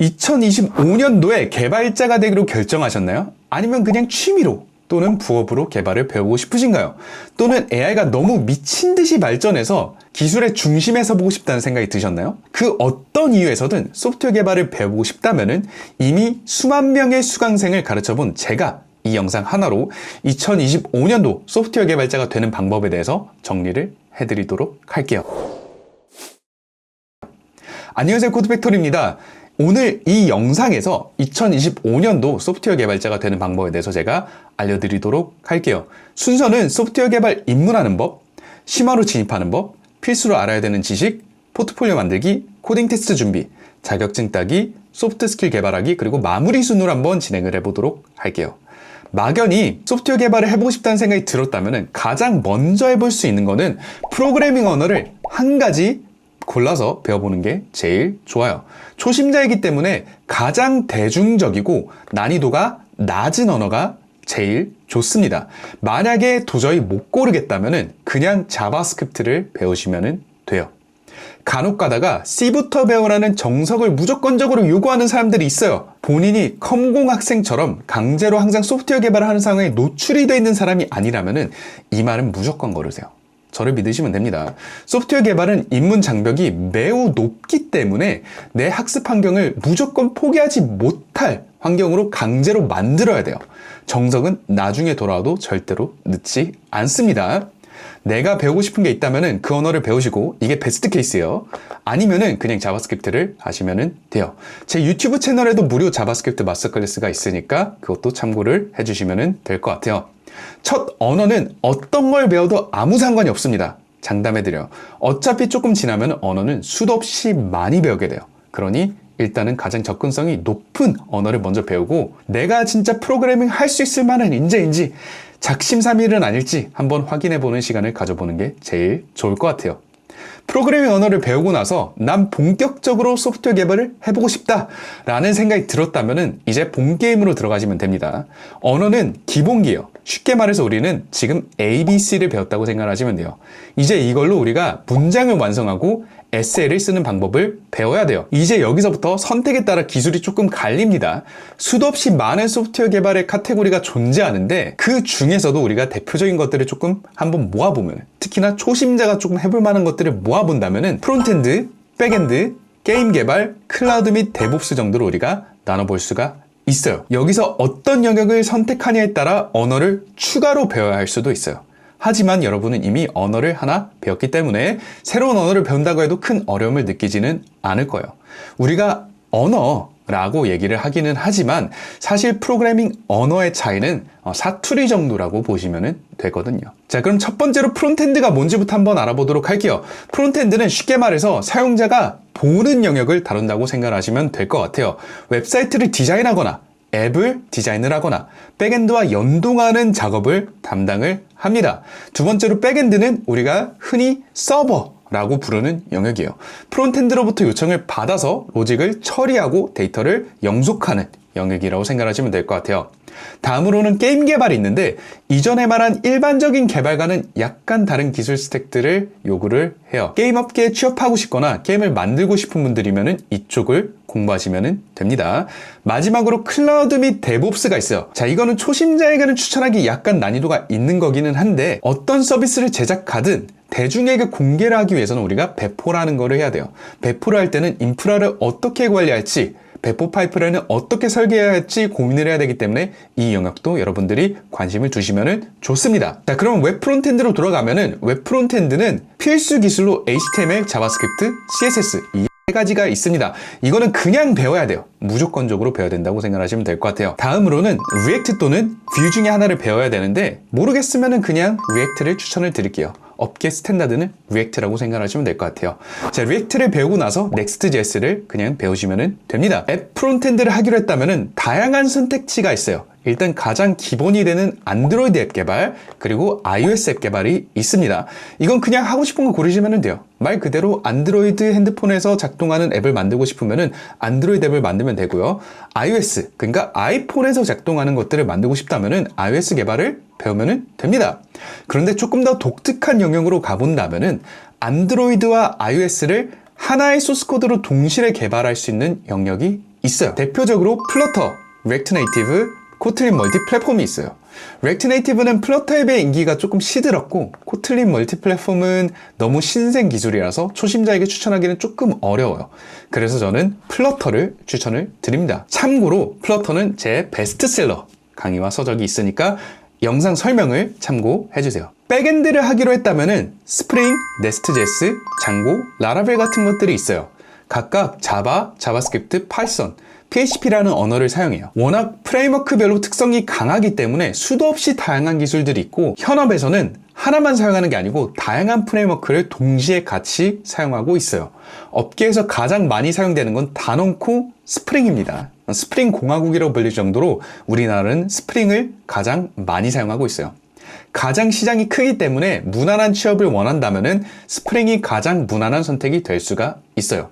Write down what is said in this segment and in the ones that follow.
2025년도에 개발자가 되기로 결정하셨나요? 아니면 그냥 취미로 또는 부업으로 개발을 배우고 싶으신가요? 또는 AI가 너무 미친 듯이 발전해서 기술의 중심에 서보고 싶다는 생각이 드셨나요? 그 어떤 이유에서든 소프트웨어 개발을 배우고 싶다면은 이미 수만 명의 수강생을 가르쳐 본 제가 이 영상 하나로 2025년도 소프트웨어 개발자가 되는 방법에 대해서 정리를 해드리도록 할게요. 안녕하세요 코드팩토리입니다. 오늘 이 영상에서 2025년도 소프트웨어 개발자가 되는 방법에 대해서 제가 알려드리도록 할게요. 순서는 소프트웨어 개발 입문하는 법, 심화로 진입하는 법, 필수로 알아야 되는 지식, 포트폴리오 만들기, 코딩 테스트 준비, 자격증 따기, 소프트 스킬 개발하기, 그리고 마무리 순으로 한번 진행을 해보도록 할게요. 막연히 소프트웨어 개발을 해보고 싶다는 생각이 들었다면 가장 먼저 해볼 수 있는 거는 프로그래밍 언어를 한 가지 골라서 배워보는 게 제일 좋아요. 초심자이기 때문에 가장 대중적이고 난이도가 낮은 언어가 제일 좋습니다. 만약에 도저히 못 고르겠다면 그냥 자바스크립트를 배우시면 돼요. 간혹 가다가 C부터 배우라는 정석을 무조건적으로 요구하는 사람들이 있어요. 본인이 컴공 학생처럼 강제로 항상 소프트웨어 개발을 하는 상황에 노출이 돼 있는 사람이 아니라면 이 말은 무조건 걸으세요. 저를 믿으시면 됩니다. 소프트웨어 개발은 입문 장벽이 매우 높기 때문에 내 학습 환경을 무조건 포기하지 못할 환경으로 강제로 만들어야 돼요. 정석은 나중에 돌아와도 절대로 늦지 않습니다. 내가 배우고 싶은 게 있다면 그 언어를 배우시고 이게 베스트 케이스예요. 아니면은 그냥 자바스크립트를 하시면 돼요. 제 유튜브 채널에도 무료 자바스크립트 마스터 클래스가 있으니까 그것도 참고를 해주시면 될 것 같아요. 첫 언어는 어떤 걸 배워도 아무 상관이 없습니다. 장담해드려요. 어차피 조금 지나면 언어는 수도 없이 많이 배우게 돼요. 그러니 일단은 가장 접근성이 높은 언어를 먼저 배우고 내가 진짜 프로그래밍 할 수 있을 만한 인재인지 작심삼일은 아닐지 한번 확인해 보는 시간을 가져보는 게 제일 좋을 것 같아요. 프로그래밍 언어를 배우고 나서 난 본격적으로 소프트웨어 개발을 해보고 싶다 라는 생각이 들었다면 이제 본 게임으로 들어가시면 됩니다. 언어는 기본기예요. 쉽게 말해서 우리는 지금 ABC를 배웠다고 생각하시면 돼요. 이제 이걸로 우리가 문장을 완성하고 에세이를 쓰는 방법을 배워야 돼요. 이제 여기서부터 선택에 따라 기술이 조금 갈립니다. 수도 없이 많은 소프트웨어 개발의 카테고리가 존재하는데 그 중에서도 우리가 대표적인 것들을 조금 한번 모아보면 특히나 초심자가 조금 해볼 만한 것들을 모아본다면은 프론트엔드, 백엔드, 게임 개발, 클라우드 및 데브옵스 정도로 우리가 나눠볼 수가 있어요. 여기서 어떤 영역을 선택하냐에 따라 언어를 추가로 배워야 할 수도 있어요. 하지만 여러분은 이미 언어를 하나 배웠기 때문에 새로운 언어를 배운다고 해도 큰 어려움을 느끼지는 않을 거예요. 우리가 언어 라고 얘기를 하기는 하지만 사실 프로그래밍 언어의 차이는 어, 사투리 정도라고 보시면 되거든요. 자, 그럼 첫 번째로 프론트엔드가 뭔지부터 한번 알아보도록 할게요. 프론트엔드는 쉽게 말해서 사용자가 보는 영역을 다룬다고 생각하시면 될 것 같아요. 웹사이트를 디자인하거나 앱을 디자인을 하거나 백엔드와 연동하는 작업을 담당을 합니다. 두 번째로 백엔드는 우리가 흔히 서버 라고 부르는 영역이에요. 프론트엔드로부터 요청을 받아서 로직을 처리하고 데이터를 영속하는 영역이라고 생각하시면 될 것 같아요. 다음으로는 게임 개발이 있는데 이전에 말한 일반적인 개발과는 약간 다른 기술 스택들을 요구를 해요. 게임 업계에 취업하고 싶거나 게임을 만들고 싶은 분들이면 이쪽을 공부하시면 됩니다. 마지막으로 클라우드 및 데브옵스가 있어요. 자, 이거는 초심자에게는 추천하기 약간 난이도가 있는 거기는 한데 어떤 서비스를 제작하든 대중에게 공개를 하기 위해서는 우리가 배포라는 거를 해야 돼요. 배포를 할 때는 인프라를 어떻게 관리할지 배포 파이프라인을 어떻게 설계해야 할지 고민을 해야 되기 때문에 이 영역도 여러분들이 관심을 두시면 좋습니다. 자, 그럼 웹 프론트엔드로 돌아가면은 웹 프론트엔드는 필수 기술로 HTML, 자바스크립트, CSS 이 세 가지가 있습니다. 이거는 그냥 배워야 돼요. 무조건적으로 배워야 된다고 생각하시면 될 것 같아요. 다음으로는 리액트 또는 뷰 중에 하나를 배워야 되는데 모르겠으면 그냥 리액트를 추천을 드릴게요. 업계 스탠다드는 리액트라고 생각하시면 될 것 같아요. 자, 리액트를 배우고 나서 넥스트.js를 그냥 배우시면 됩니다. 앱 프론트엔드를 하기로 했다면 다양한 선택지가 있어요. 일단 가장 기본이 되는 안드로이드 앱 개발 그리고 iOS 앱 개발이 있습니다. 이건 그냥 하고 싶은 거 고르시면 돼요. 말 그대로 안드로이드 핸드폰에서 작동하는 앱을 만들고 싶으면 안드로이드 앱을 만들면 되고요. iOS 그러니까 아이폰에서 작동하는 것들을 만들고 싶다면 iOS 개발을 배우면 됩니다. 그런데 조금 더 독특한 영역으로 가본다면 안드로이드와 iOS를 하나의 소스 코드로 동시에 개발할 수 있는 영역이 있어요. 대표적으로 플러터, 렉트 네이티브, 코틀린 멀티 플랫폼이 있어요. 렉트 네이티브는 플러터에 비해 인기가 조금 시들었고 코틀린 멀티 플랫폼은 너무 신생 기술이라서 초심자에게 추천하기는 조금 어려워요. 그래서 저는 플러터를 추천을 드립니다. 참고로 플러터는 제 베스트셀러 강의와 서적이 있으니까 영상 설명을 참고해주세요. 백엔드를 하기로 했다면은 스프링, 네스트제스, 장고, 라라벨 같은 것들이 있어요. 각각 자바, 자바스크립트, 파이썬, PHP라는 언어를 사용해요. 워낙 프레임워크별로 특성이 강하기 때문에 수도 없이 다양한 기술들이 있고 현업에서는 하나만 사용하는 게 아니고 다양한 프레임워크를 동시에 같이 사용하고 있어요. 업계에서 가장 많이 사용되는 건 단언코 스프링입니다. 스프링 공화국이라고 불릴 정도로 우리나라는 스프링을 가장 많이 사용하고 있어요. 가장 시장이 크기 때문에 무난한 취업을 원한다면 스프링이 가장 무난한 선택이 될 수가 있어요.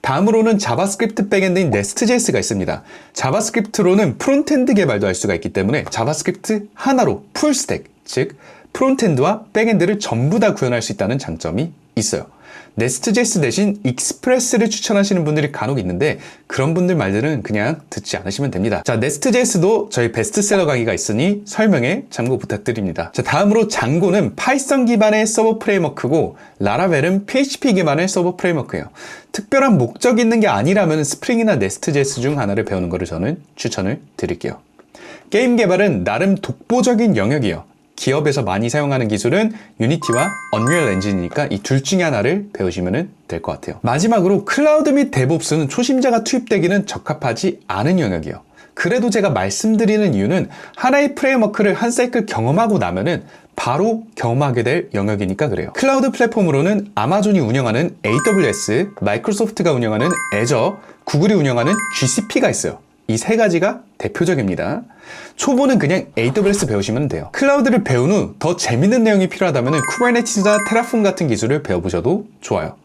다음으로는 자바스크립트 백엔드인 네스트JS가 있습니다. 자바스크립트로는 프론트엔드 개발도 할 수가 있기 때문에 자바스크립트 하나로 풀스택, 즉 프론트엔드와 백엔드를 전부 다 구현할 수 있다는 장점이 있어요. 네스트JS 대신 익스프레스를 추천하시는 분들이 간혹 있는데 그런 분들 말들은 그냥 듣지 않으시면 됩니다. 자, 네스트JS도 저희 베스트셀러 강의가 있으니 설명에 참고 부탁드립니다. 자, 다음으로 장고는 파이썬 기반의 서버 프레임워크고 라라벨은 PHP 기반의 서버 프레임워크예요. 특별한 목적이 있는 게 아니라면 스프링이나 네스트JS 중 하나를 배우는 것을 저는 추천을 드릴게요. 게임 개발은 나름 독보적인 영역이에요. 기업에서 많이 사용하는 기술은 유니티와 언리얼 엔진이니까 이 둘 중에 하나를 배우시면 될 것 같아요. 마지막으로 클라우드 및 데브옵스는 초심자가 투입되기는 적합하지 않은 영역이에요. 그래도 제가 말씀드리는 이유는 하나의 프레임워크를 한 사이클 경험하고 나면은 바로 경험하게 될 영역이니까 그래요. 클라우드 플랫폼으로는 아마존이 운영하는 AWS, 마이크로소프트가 운영하는 애저, 구글이 운영하는 GCP가 있어요. 이 세 가지가 대표적입니다. 초보는 그냥 AWS 배우시면 돼요. 클라우드를 배운 후 더 재밌는 내용이 필요하다면 쿠버네티스나 테라폼 같은 기술을 배워보셔도 좋아요.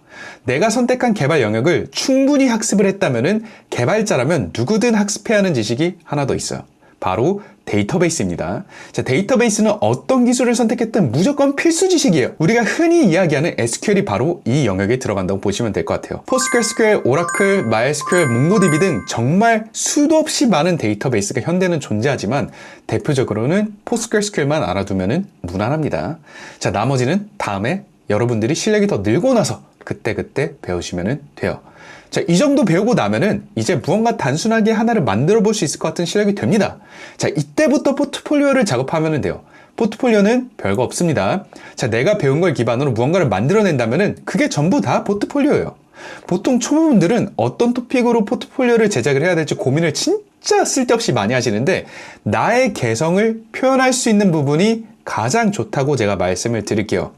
내가 선택한 개발 영역을 충분히 학습을 했다면 개발자라면 누구든 학습해야 하는 지식이 하나 더 있어요. 바로 데이터베이스입니다. 자, 데이터베이스는 어떤 기술을 선택했든 무조건 필수 지식이에요. 우리가 흔히 이야기하는 SQL이 바로 이 영역에 들어간다고 보시면 될 것 같아요. PostgreSQL, Oracle, MySQL, MongoDB 등 정말 수도 없이 많은 데이터베이스가 현대는 존재하지만 대표적으로는 PostgreSQL만 알아두면 무난합니다. 자, 나머지는 다음에 여러분들이 실력이 더 늘고 나서 그때그때 배우시면 돼요. 자, 이 정도 배우고 나면은 이제 무언가 단순하게 하나를 만들어 볼 수 있을 것 같은 실력이 됩니다. 자, 이때부터 포트폴리오를 작업하면 돼요. 포트폴리오는 별거 없습니다. 자, 내가 배운 걸 기반으로 무언가를 만들어낸다면은 그게 전부 다 포트폴리오예요. 보통 초보분들은 어떤 토픽으로 포트폴리오를 제작을 해야 될지 고민을 진짜 쓸데없이 많이 하시는데 나의 개성을 표현할 수 있는 부분이 가장 좋다고 제가 말씀을 드릴게요.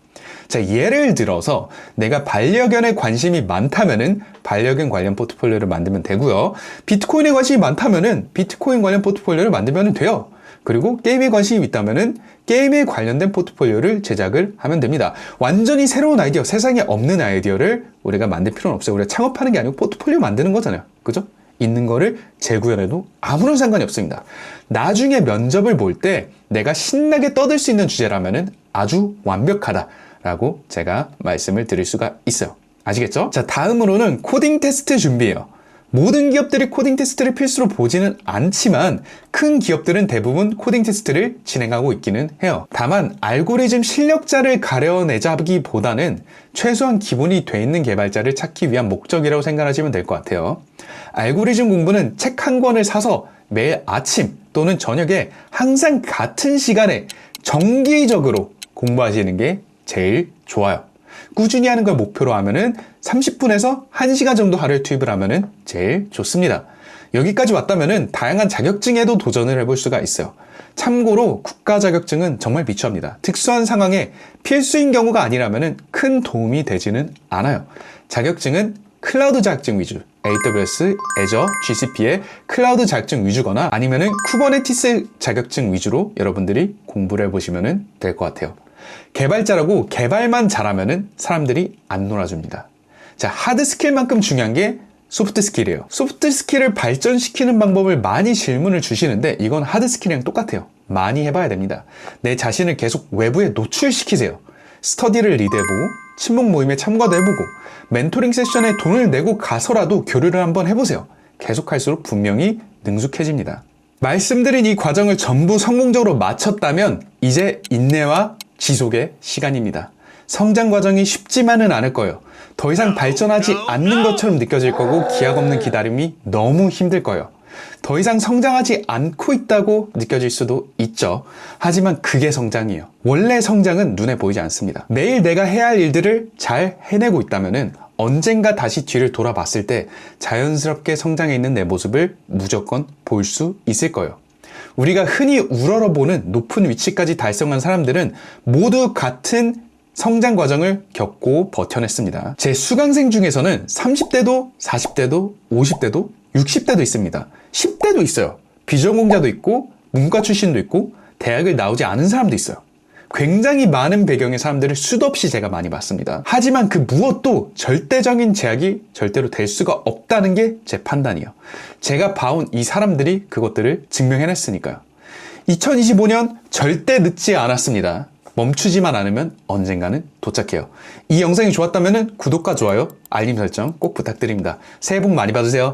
자, 예를 들어서 내가 반려견에 관심이 많다면은 반려견 관련 포트폴리오를 만들면 되고요. 비트코인에 관심이 많다면은 비트코인 관련 포트폴리오를 만들면 돼요. 그리고 게임에 관심이 있다면은 게임에 관련된 포트폴리오를 제작을 하면 됩니다. 완전히 새로운 아이디어, 세상에 없는 아이디어를 우리가 만들 필요는 없어요. 우리가 창업하는 게 아니고 포트폴리오 만드는 거잖아요. 그죠? 있는 거를 재구현해도 아무런 상관이 없습니다. 나중에 면접을 볼 때 내가 신나게 떠들 수 있는 주제라면은 아주 완벽하다. 라고 제가 말씀을 드릴 수가 있어요. 아시겠죠? 자, 다음으로는 코딩 테스트 준비해요. 모든 기업들이 코딩 테스트를 필수로 보지는 않지만 큰 기업들은 대부분 코딩 테스트를 진행하고 있기는 해요. 다만 알고리즘 실력자를 가려내자기보다는 최소한 기본이 돼 있는 개발자를 찾기 위한 목적이라고 생각하시면 될 것 같아요. 알고리즘 공부는 책 한 권을 사서 매일 아침 또는 저녁에 항상 같은 시간에 정기적으로 공부하시는 게 제일 좋아요. 꾸준히 하는 걸 목표로 하면은 30분에서 1시간 정도 하루에 투입을 하면은 제일 좋습니다. 여기까지 왔다면은 다양한 자격증에도 도전을 해볼 수가 있어요. 참고로 국가 자격증은 정말 비추합니다. 특수한 상황에 필수인 경우가 아니라면은 큰 도움이 되지는 않아요. 자격증은 클라우드 자격증 위주, AWS, Azure, GCP의 클라우드 자격증 위주거나 아니면은 쿠버네티스 자격증 위주로 여러분들이 공부를 해보시면 될 것 같아요. 개발자라고 개발만 잘하면은 사람들이 안 놀아줍니다. 자, 하드 스킬만큼 중요한 게 소프트 스킬이에요. 소프트 스킬을 발전시키는 방법을 많이 질문을 주시는데 이건 하드 스킬이랑 똑같아요. 많이 해봐야 됩니다. 내 자신을 계속 외부에 노출시키세요. 스터디를 리드해보고 친목 모임에 참가도 해보고 멘토링 세션에 돈을 내고 가서라도 교류를 한번 해보세요. 계속할수록 분명히 능숙해집니다. 말씀드린 이 과정을 전부 성공적으로 마쳤다면 이제 인내와 지속의 시간입니다. 성장 과정이 쉽지만은 않을 거예요. 더 이상 발전하지 않는 것처럼 느껴질 거고 기약 없는 기다림이 너무 힘들 거예요. 더 이상 성장하지 않고 있다고 느껴질 수도 있죠. 하지만 그게 성장이에요. 원래 성장은 눈에 보이지 않습니다. 매일 내가 해야 할 일들을 잘 해내고 있다면은 언젠가 다시 뒤를 돌아봤을 때 자연스럽게 성장해 있는 내 모습을 무조건 볼 수 있을 거예요. 우리가 흔히 우러러보는 높은 위치까지 달성한 사람들은 모두 같은 성장 과정을 겪고 버텨냈습니다. 제 수강생 중에서는 30대도, 40대도, 50대도, 60대도 있습니다. 10대도 있어요. 비전공자도 있고, 문과 출신도 있고, 대학을 나오지 않은 사람도 있어요. 굉장히 많은 배경의 사람들을 수도 없이 제가 많이 봤습니다. 하지만 그 무엇도 절대적인 제약이 절대로 될 수가 없다는 게 제 판단이에요. 제가 봐온 이 사람들이 그것들을 증명해냈으니까요. 2025년 절대 늦지 않았습니다. 멈추지만 않으면 언젠가는 도착해요. 이 영상이 좋았다면 구독과 좋아요, 알림 설정 꼭 부탁드립니다. 새해 복 많이 받으세요.